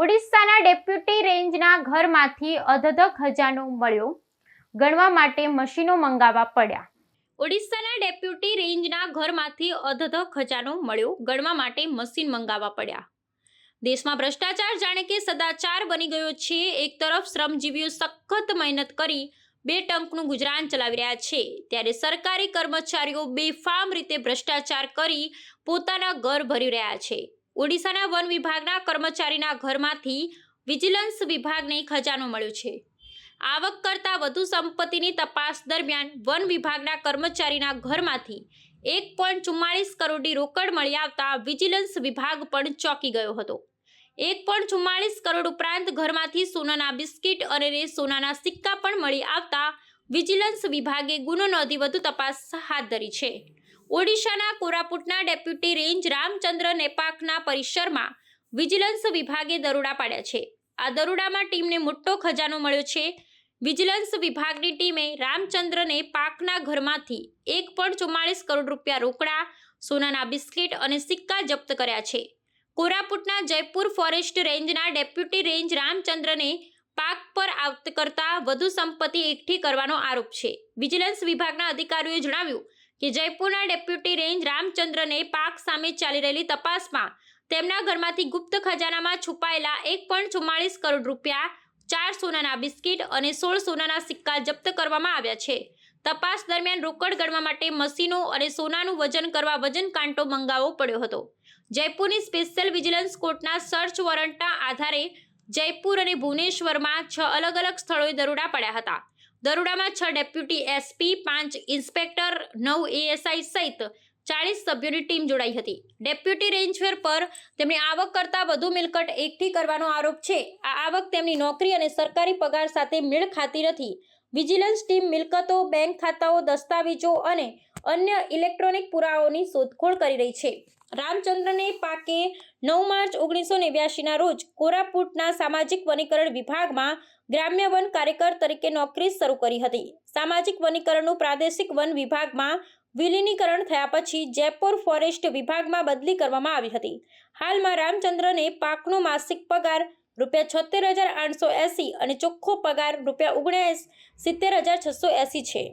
ઓડિશાના ડેપ્યુટી રેન્જના ઘરમાંથી અધધક ખજાનો મળ્યો. ગણવા માટે મશીનો મંગાવવા પડ્યા. ઓડિશાના ડેપ્યુટી રેન્જના ઘરમાંથી અધધક ખજાનો મળ્યો. ગણવા માટે મશીન મંગાવવા પડ્યા. દેશમાં ભ્રષ્ટાચાર જાણે કે સદાચાર બની ગયો છે. એક તરફ શ્રમજીવીઓ સખત મહેનત કરી બે ટંકનું ગુજરાન ચલાવી રહ્યા છે. ત્યારે સરકારી કર્મચારીઓ બેફામ રીતે ભ્રષ્ટાચાર કરી પોતાના ઘર ભરી રહ્યા છે. ઓડિશાના વન વિભાગના કર્મચારીના ઘરમાંથી વિજિલન્સ વિભાગને ખજાનો મળ્યો છે. આવક કરતાં વધુ સંપત્તિની તપાસ દરમિયાન વન વિભાગના કર્મચારીના ઘરમાંથી એક પોઈન્ટ ચુમ્માળીસ કરોડની રોકડ મળી આવતા વિજિલન્સ વિભાગ પણ ચોંકી ગયો હતો. એક પોઈન્ટ ચુમ્માળીસ કરોડ ઉપરાંત ઘરમાંથી સોનાના બિસ્કિટ અને સોનાના સિક્કા પણ મળી આવતા વિજિલન્સ વિભાગે ગુનો નોંધી વધુ તપાસ હાથ ધરી છે. ઓડિશાના કોરાપુટના ડેપ્યુટી રેન્જ રામચંદ્ર નેપાકના પરિસરમાં વિજિલન્સ વિભાગે દરોડા પાડ્યા છે. આ દરોડામાં ટીમને મોટો ખજાનો મળ્યો છે. વિજિલન્સ વિભાગની ટીમે રામચંદ્રને પાકના ઘરમાંથી એક પણ ચુમ્માળીસ કરોડ રૂપિયા રોકડા, સોનાના બિસ્કિટ અને સિક્કા જપ્ત કર્યા છે. કોરાપુટના જયપુર ફોરેસ્ટ રેન્જના ડેપ્યુટી રેન્જ રામચંદ્રને પાક પર આવત કરતા વધુ સંપત્તિ એકઠી કરવાનો આરોપ છે. વિજિલન્સ વિભાગના અધિકારીઓએ જણાવ્યું કે જયપુરના ડેપ્યુટી રેન્જ રામચંદ્રને પાક સામે ચાલી રહેલી તપાસમાં તેમના ઘરમાંથી ગુપ્ત ખજાનામાં છુપાયેલા એક પોઈન્ટ ચુમ્માળીસ કરોડ રૂપિયા, ચાર સોનાના બિસ્કિટ અને સોળ સોનાના સિક્કા જપ્ત કરવામાં આવ્યા છે. તપાસ દરમિયાન રોકડ ગણવા માટે મશીનો અને સોનાનું વજન કરવા વજન કાંટો મંગાવવો પડ્યો હતો. જયપુરની સ્પેશિયલ વિજિલન્સ કોર્ટના સર્ચ વોરંટના આધારે જયપુર અને ભુવનેશ્વરમાં છ અલગ અલગ સ્થળોએ દરોડા પડ્યા હતા. દરોડામાં છ ડેપ્યુટી એસપી, પાંચ ઇન્સ્પેક્ટર, નવ એએસઆઈ સહિત ચાળીસ સભ્યોની ટીમ જોડાઈ હતી. ડેપ્યુટી રેન્જર પર તેમની આવક કરતાં વધુ મિલકત એકઠી કરવાનો આરોપ છે. આ આવક તેમની નોકરી અને સરકારી પગાર સાથે મેળ ખાતી નથી. વિજિલન્સ ટીમ મિલકતો, બેંક ખાતાઓ, દસ્તાવેજો અને અન્ય ઇલેક્ટ્રોનિક પુરાવાઓની શોધખોળ કરી રહી છે. રામચંદ્રને પાકે નવ માર્ચ ઓગણીસો નેવ્યાસીના રોજ કોરાપુટના સામાજિક વનીકરણ વિભાગમાં ગ્રામ્ય વન કાર્યકર તરીકે નોકરી શરૂ કરી હતી. સામાજિક વનીકરણનું પ્રાદેશિક વન વિભાગમાં વિલીનીકરણ થયા પછી જયપુર ફોરેસ્ટ વિભાગમાં બદલી કરવામાં આવી હતી. હાલમાં રામચંદ્રને પાકનો માસિક પગાર રૂપિયા છોતેર હજાર આઠસો એંસી અને ચોખ્ખો પગાર રૂપિયા ઓગણ્યાસ સિત્તેર હજાર છસો એંસી છે.